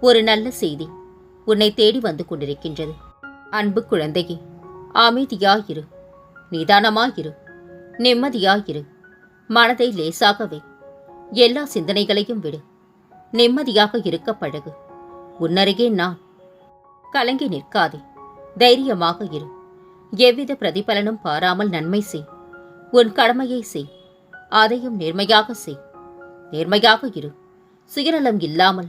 ஒரு நல்ல செய்தி உன்னை தேடி வந்து கொண்டிருக்கின்றது. அன்பு குழந்தையே அமைதியாயிரு. நிதானமாயிரு. நிம்மதியாயிரு. மனதை லேசாகவே. எல்லா சிந்தனைகளையும் விடு. நிம்மதியாக இருக்க பழகு. உன்னருகே நான். கலங்கி நிற்காதே. தைரியமாக இரு. எவ்வித பிரதிபலனும் பாராமல் நன்மை செய். உன் கடமையை செய். அதையும் நேர்மையாக செய். நேர்மையாக இரு. சுயநலம் இல்லாமல்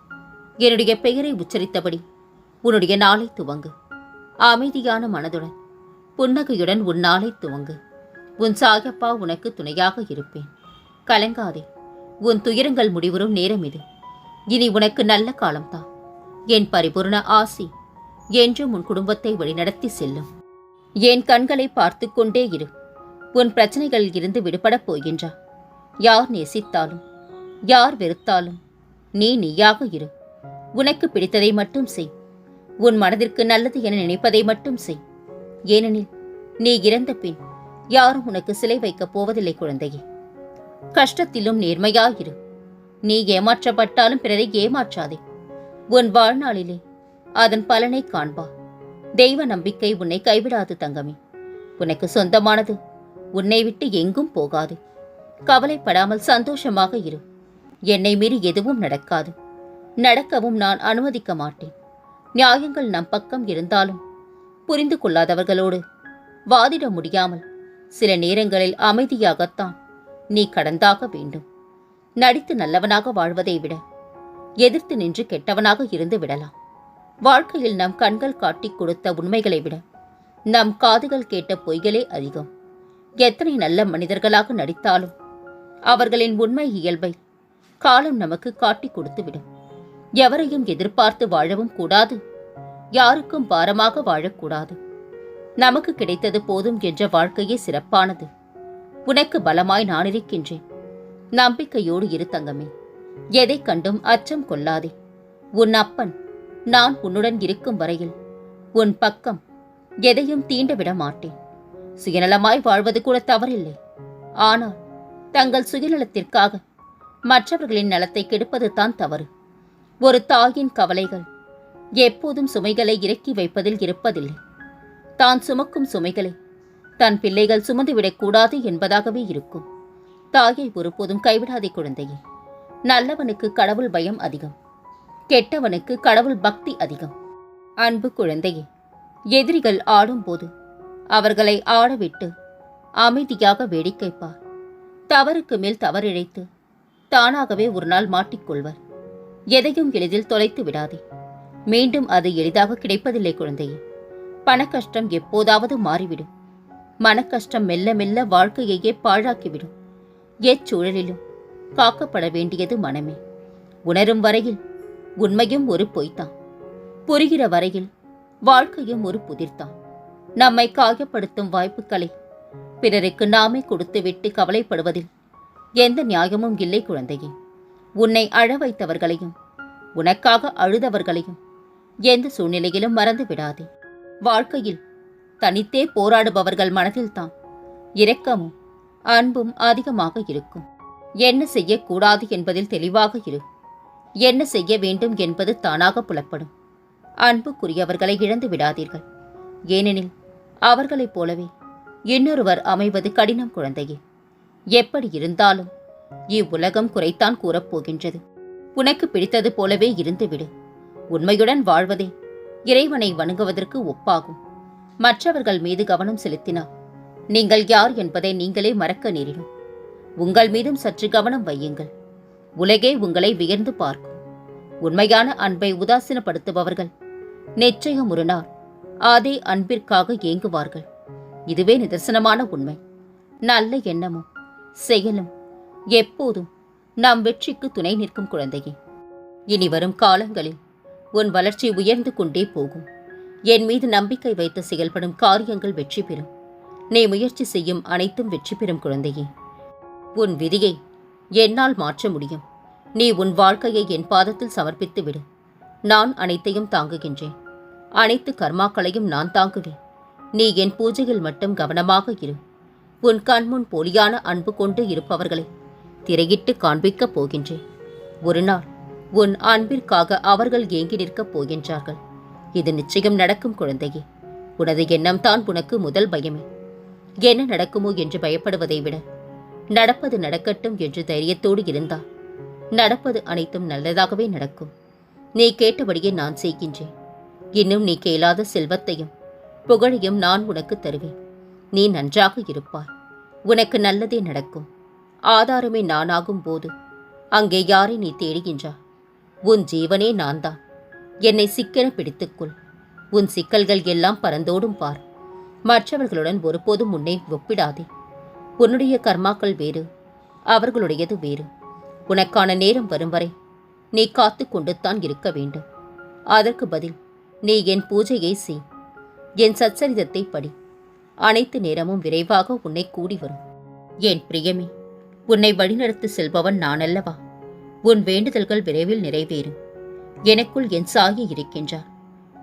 என்னுடைய பெயரை உச்சரித்தபடி உன்னுடைய நாளை துவங்கு. அமைதியான மனதுடன் புன்னகையுடன் உன் நாளை துவங்கு. உன் சாயப்பா உனக்கு துணையாக இருப்பேன். கலங்காதே உன் துயரங்கள் முடிவரும் நேரம் இது. இனி உனக்கு நல்ல காலம்தான் என் பரிபூர்ண ஆசி என்றும் உன் குடும்பத்தை வழிநடத்தி செல்லும். என் கண்களை பார்த்து கொண்டே இரு. உன் பிரச்சனைகளில் இருந்து விடுபடப் போகின்றா. யார் நேசித்தாலும் யார் வெறுத்தாலும் நீ நீயாக இரு. உனக்கு பிடித்ததை மட்டும் செய். உன் மனதிற்கு நல்லது என நினைப்பதை மட்டும் செய். ஏனெனில் நீ இறந்த பின் யாரும் உனக்கு சிலை வைக்கப் போவதில்லை குழந்தையே. கஷ்டத்திலும் நேர்மையாயிரு. நீ ஏமாற்றப்பட்டாலும் பிறரை ஏமாற்றாதே. உன் வாழ்நாளிலே அதன் பலனை காண்பா. தெய்வ நம்பிக்கை உன்னை கைவிடாது தங்கமே. உனக்கு சொந்தமானது உன்னை விட்டு எங்கும் போகாது. கவலைப்படாமல் சந்தோஷமாக இரு. என்னை மீறி எதுவும் நடக்காது. நடக்கவும் நான் அனுமதிக்க மாட்டேன். நியாயங்கள் நம் பக்கம் இருந்தாலும் புரிந்து கொள்ளாதவர்களோடு வாதிட முடியாமல் சில நேரங்களில் அமைதியாகத்தான் நீ கடந்தாக வேண்டும். நடித்து நல்லவனாக வாழ்வதை விட எதிர்த்து நின்று கெட்டவனாக இருந்து விடலாம். வாழ்க்கையில் நம் கண்கள் காட்டிக் கொடுத்த உண்மைகளை விட நம் காதுகள் கேட்ட பொய்களே அதிகம். எத்தனை நல்ல மனிதர்களாக நடித்தாலும் அவர்களின் உண்மை இயல்பை காலம் நமக்கு காட்டிக் கொடுத்துவிடும். எவரையும் எதிர்பார்த்து வாழவும் கூடாது. யாருக்கும் பாரமாக வாழக்கூடாது. நமக்கு கிடைத்தது போதும் என்ற வாழ்க்கையே சிறப்பானது. உனக்கு பலமாய் நான் இருக்கின்றேன் நம்பிக்கையோடு இரு தங்கமே. எதை கண்டும் அச்சம் கொள்ளாதே. உன் அப்பன் நான் உன்னுடன் இருக்கும் வரையில் உன் பக்கம் எதையும் தீண்ட விட மாட்டேன். சுயநலமாய் வாழ்வது கூட தவறில்லை. ஆனால் தங்கள் சுயநலத்திற்காக மற்றவர்களின் நலத்தை கெடுப்பது தான் தவறு. ஒரு தாயின் கவலைகள். எப்போதும் சுமைகளை இறக்கி வைப்பதில் இருப்பதில்லை. தான் சுமக்கும் சுமைகளை. தன் பிள்ளைகள் சுமந்துவிடக்கூடாது என்பதாகவே இருக்கும். தாயை ஒருபோதும் கைவிடாதே குழந்தையே. நல்லவனுக்கு கடவுள் பயம் அதிகம். கெட்டவனுக்கு கடவுள் பக்தி அதிகம். அன்பு குழந்தையே எதிரிகள் ஆடும்போது அவர்களை ஆடவிட்டு அமைதியாக வேடிக்கை பார். தவறுக்கு மேல் தவறிழைத்து தானாகவே ஒரு நாள் மாட்டிக்கொள்வர். எதையும் எளிதில் தொலைத்து விடாதே. மீண்டும் அது எளிதாக கிடைப்பதில்லை குழந்தையே. பணக்கஷ்டம் எப்போதாவது மாறிவிடும். மனக்கஷ்டம் மெல்ல மெல்ல வாழ்க்கையையே பாழாக்கிவிடும். எச்சூழலிலும் காக்கப்பட வேண்டியது மனமே. உணரும் வரையில் உண்மையும் ஒரு பொய்தான். புரிகிற வரையில் வாழ்க்கையும் ஒரு புதிர்தான். நம்மை காயப்படுத்தும் வாய்ப்புகளை பிறருக்கு நாமே கொடுத்துவிட்டு கவலைப்படுவதில் எந்த நியாயமும் இல்லை குழந்தையே. உன்னை அழ வைத்தவர்களையும் உனக்காக அழுதவர்களையும் எந்த சூழ்நிலையிலும் மறந்து விடாதே. வாழ்க்கையில் தனித்தே போராடுபவர்கள் மனதில்தான் இரக்கமும் அன்பும் அதிகமாக இருக்கும். என்ன செய்யக்கூடாது என்பதில் தெளிவாக இரு. என்ன செய்ய வேண்டும் என்பது தானாக புலப்படும். அன்புக்குரியவர்களை இழந்து விடாதீர்கள். ஏனெனில் அவர்களைப் போலவே இன்னொருவர் அமைவது கடினம் குழந்தையே. எப்படி இருந்தாலும் இவ்வுலகம் குறைத்தான் கூறப்போகின்றது. உனக்கு பிடித்தது போலவே இருந்துவிடு. உண்மையுடன் வாழ்வதே இறைவனை வணங்குவதற்கு ஒப்பாகும். மற்றவர்கள் மீது கவனம் செலுத்தினார் நீங்கள் யார் என்பதை நீங்களே மறக்க நேரிடும். உங்கள் மீதும் சற்று கவனம் வையுங்கள். உலகே உங்களை வியர்ந்து பார்க்கும். உண்மையான அன்பை உதாசீனப்படுத்துபவர்கள் நிச்சயம் ஒரு நாள் அதே அன்பிற்காக ஏங்குவார்கள். இதுவே நிதர்சனமான உண்மை. நல்ல எண்ணமும் செயலும் எப்போதும் நாம் வெற்றிக்கு துணை நிற்கும் குழந்தையே. இனி வரும் காலங்களில் உன் வளர்ச்சி உயர்ந்து கொண்டே போகும். என் மீது நம்பிக்கை வைத்து செயல்படும் காரியங்கள் வெற்றி பெறும். நீ முயற்சி செய்யும் அனைத்தும் வெற்றி பெறும் குழந்தையே. உன் விதியை என்னால் மாற்ற முடியும். நீ உன் வாழ்க்கையை என் பாதத்தில் சமர்ப்பித்து விடு. நான் அனைத்தையும் தாங்குகின்றேன். அனைத்து கர்மாக்களையும் நான் தாங்குவேன். நீ என் பூஜையில் மட்டும் கவனமாக இரு. உன் கண்முன் போலியான அன்பு கொண்டு இருப்பவர்களை திரையிட்டு காண்பிக்கப் போகின்றேன். ஒரு நாள் உன் அன்பிற்காக அவர்கள் ஏங்கி நிற்கப் போகின்றார்கள். இது நிச்சயம் நடக்கும் குழந்தையே. உனது எண்ணம் தான் உனக்கு முதல் பயமே. என்ன நடக்குமோ என்று பயப்படுவதை விட நடப்பது நடக்கட்டும் என்று தைரியத்தோடு இருந்தால் நடப்பது அனைத்தும் நல்லதாகவே நடக்கும். நீ கேட்டபடியே நான் செய்கின்றேன். இன்னும் நீ கேளாத செல்வத்தையும் புகழையும் நான் உனக்கு தருவேன். நீ நன்றாக இருப்பாய். உனக்கு நல்லதே நடக்கும். ஆதாரமே நானாகும் போது அங்கே யாரை நீ தேடுகின்றா? உன் ஜீவனே நான் தான் என்னை சிக்கென பிடித்துக்கொள். உன் சிக்கல்கள் எல்லாம் பறந்தோடும் பார். மற்றவர்களுடன் ஒருபோதும் உன்னை ஒப்பிடாதே. உன்னுடைய கர்மாக்கள் வேறு அவர்களுடையது வேறு. உனக்கான நேரம் வரும் வரை நீ காத்து கொண்டுத்தான் இருக்க வேண்டும். அதற்கு பதில் நீ என் பூஜையை செய். என் சச்சரிதத்தை படி. அனைத்து நேரமும் விரைவாக உன்னை கூடி வரும். என் பிரியமே உன்னை வழிநடத்தி செல்பவன் நான் அல்லவா உன் வேண்டுதல்கள் விரைவில் நிறைவேறும் எனக்குள் என் சாயி இருக்கின்றார்.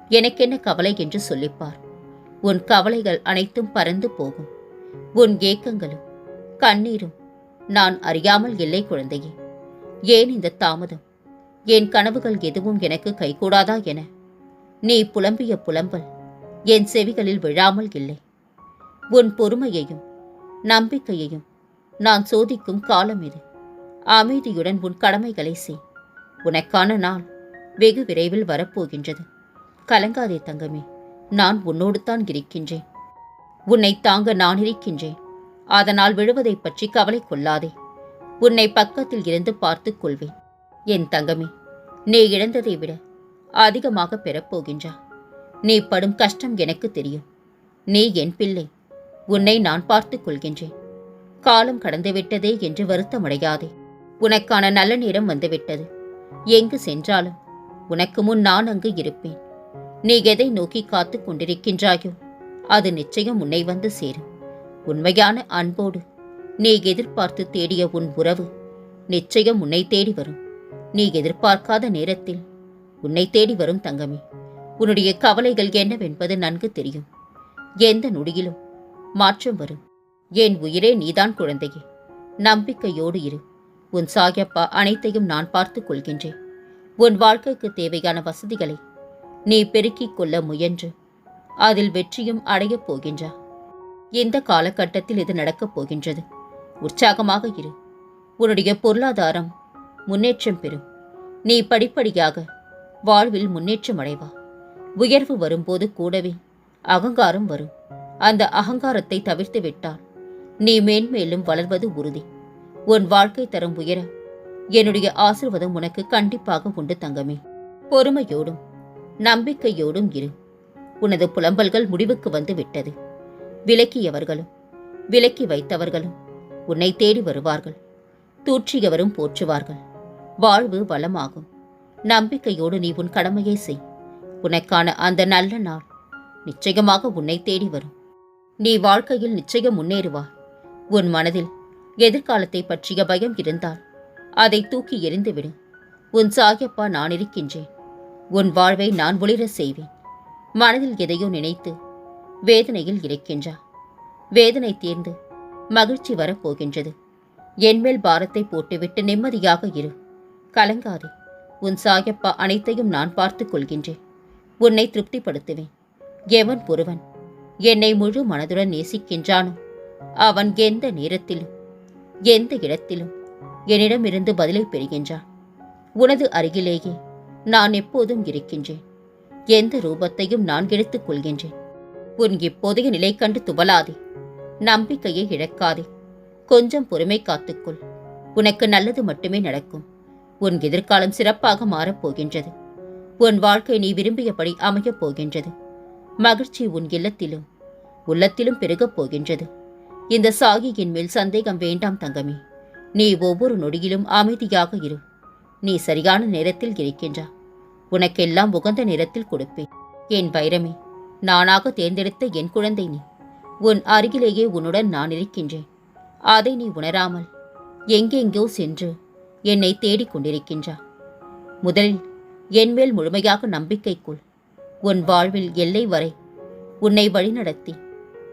எனக்கென்ன கவலை என்று சொல்லிப்பார். உன் கவலைகள் அனைத்தும் பறந்து போகும். உன் ஏக்கங்களும் கண்ணீரும் நான் அறியாமல் இல்லை குழந்தையே. ஏன் இந்த தாமதம்? என் கனவுகள் எதுவும் எனக்கு கைகூடாதா என? நீ புலம்பிய புலம்பல் என் செவிகளில் விழாமல் இல்லை. உன் பொறுமையையும் நம்பிக்கையையும் நான் சோதிக்கும் காலம் இது. அமைதியுடன் உன் கடமைகளை செய். உனக்கான நாள் வெகு விரைவில் வரப்போகின்றது. கலங்காதே தங்கமே நான் உன்னோடு தான் இருக்கின்றேன். உன்னை தாங்க நான் இருக்கின்றேன். அதனால் விழுவதைப் பற்றி கவலை கொள்ளாதே. உன்னை பக்கத்தில் இருந்து பார்த்துக் கொள்வேன். என் தங்கமே நீ இழந்ததை விட அதிகமாக பெறப்போகின்றா. நீ படும் கஷ்டம் எனக்கு தெரியும். நீ என் பிள்ளை. உன்னை நான் பார்த்துக் கொள்கின்றேன். காலம் கடந்துவிட்டதே என்று வருத்தமடையாதே. உனக்கான நல்ல நேரம் வந்துவிட்டது. எங்கு சென்றாலும் உனக்கு முன் நான் அங்கு இருப்பேன். நீ எதை நோக்கி காத்துக் கொண்டிருக்கின்றாயோ அது நிச்சயம் உன்னை வந்து சேரும். உண்மையான அன்போடு நீ எதிர்பார்த்து தேடிய உன் உறவு நிச்சயம் உன்னை தேடி வரும். நீ எதிர்பார்க்காத நேரத்தில் உன்னை தேடி வரும் தங்கமே. உன்னுடைய கவலைகள் என்னவென்பது நன்கு தெரியும். எந்த நொடியிலும் மாற்றம் வரும். என் உயிரே நீதான் குழந்தையே. நம்பிக்கையோடு இரு. உன் சாயப்பா அனைத்தையும் நான் பார்த்துக் கொள்கின்றேன். உன் வாழ்க்கைக்கு தேவையான வசதிகளை நீ பெருக்கிக் கொள்ள முயன்று. அதில் வெற்றியும் அடையப் போகின்றா. இந்த காலகட்டத்தில் இது நடக்கப் போகின்றது. உற்சாகமாக இரு. உன்னுடைய பொருளாதாரம் முன்னேற்றம் பெறும். நீ படிப்படியாக வாழ்வில் முன்னேற்றம் அடைவா. உயர்வு வரும்போது கூடவே அகங்காரம் வரும். அந்த அகங்காரத்தை தவிர்த்து விட்டால் நீ மேன்மேலும் வளர்வது உறுதி. உன் வாழ்க்கை தரம் உயர என்னுடைய ஆசிர்வாதம் உனக்கு கண்டிப்பாக உண்டு தங்கமே. பொறுமையோடும் நம்பிக்கையோடும் இரு. உனது புலம்பல்கள் முடிவுக்கு வந்து விட்டது. விலக்கியவர்களும் விலக்கி வைத்தவர்களும் உன்னை தேடி வருவார்கள். தூற்றியவரும் போற்றுவார்கள். வாழ்வு வளமாகும். நம்பிக்கையோடு நீ உன் கடமையை செய். உனக்கான அந்த நல்ல நாள் நிச்சயமாக உன்னை தேடி வரும். நீ வாழ்க்கையில் நிச்சயம் முன்னேறுவார் உன் மனதில் எதிர்காலத்தை பற்றிய பயம் இருந்தால் அதை தூக்கி எறிந்துவிடு. உன் சாயப்பா நான் இருக்கின்றேன். உன் வாழ்வை நான் ஒளிர செய்வேன். மனதில் எதையோ நினைத்து வேதனையில் இருக்கின்றா. வேதனை தீர்ந்து மகிழ்ச்சி வரப்போகின்றது என்மேல் பாரத்தை போட்டுவிட்டு நிம்மதியாக இரு. கலங்காதே. உன் சாயப்பா அனைத்தையும் நான் பார்த்துக் கொள்கின்றேன். உன்னை திருப்திப்படுத்துவேன். எவன் ஒருவன்? என்னை முழு மனதுடன் நேசிக்கின்றானோ? அவன் எந்த நேரத்திலும் எந்த இடத்திலும் என்னிடமிருந்து பதிலை பெறுகின்றான். உனது அருகிலேயே நான் எப்போதும் இருக்கின்றேன். எந்த ரூபத்தையும் நான் எடுத்துக் கொள்கின்றேன். உன் இப்போதைய நிலை கண்டு துவலாதே நம்பிக்கையை இழக்காதே. கொஞ்சம் பொறுமை காத்துக்கொள். உனக்கு நல்லது மட்டுமே நடக்கும். உன் எதிர்காலம் சிறப்பாக மாறப்போகின்றது உன் வாழ்க்கை நீ விரும்பியபடி அமையப் போகின்றது. மகிழ்ச்சி உன் இல்லத்திலும் உள்ளத்திலும் பெருகப் போகின்றது. இந்த சாகியின் மேல் சந்தேகம் வேண்டாம் தங்கமே. நீ ஒவ்வொரு நொடியிலும் அமைதியாக இரு. நீ சரியான நேரத்தில் இருக்கின்றா. உனக்கெல்லாம் உகந்த நேரத்தில் கொடுப்பேன். என் வைரமே நானாக தேர்ந்தெடுத்த என் குழந்தை நீ. உன் அருகிலேயே உன்னுடன் நான் இருக்கின்றேன். அதை நீ உணராமல் எங்கெங்கோ சென்று என்னை தேடிக் கொண்டிருக்கின்றா. முதலில் என் மேல் முழுமையாக நம்பிக்கை கொள். உன் வாழ்வில் எல்லை வரை உன்னை வழிநடத்தி